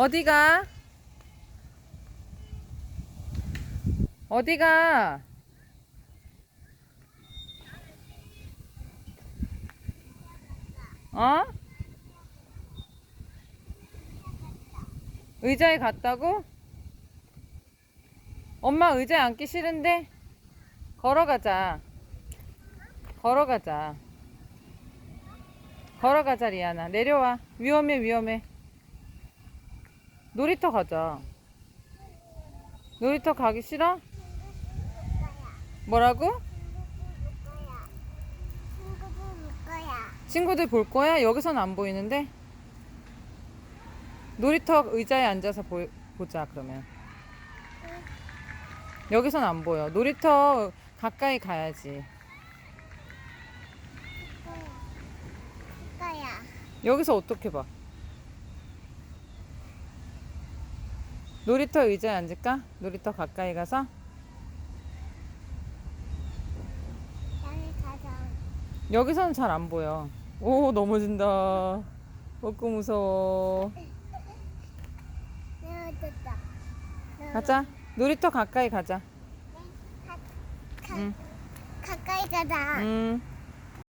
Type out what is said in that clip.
어디가? 어디가? 어? 의자에 갔다고? 엄마 의자에 앉기 싫은데? 걸어가자. 걸어가자. 걸어가자, 리아나. 내려와. 위험해, 위험해. 놀이터 가자. 놀이터 가기 싫어? 뭐라고? 친구들 볼 거야? 여기선 안 보이는데? 놀이터 의자에 앉아서 보, 보자, 그러면. 여기선 안 보여. 놀이터 가까이 가야지. 여기서 어떻게 봐? 놀이터 의자에 앉을까? 놀이터 가까이 가서? 여기. 여기서는 잘 안 보여. 오, 넘어진다. 먹고 무서워. 내려졌다. 가자. 놀이터 가까이 가자. 가, 가, 응. 가까이 가자. 음.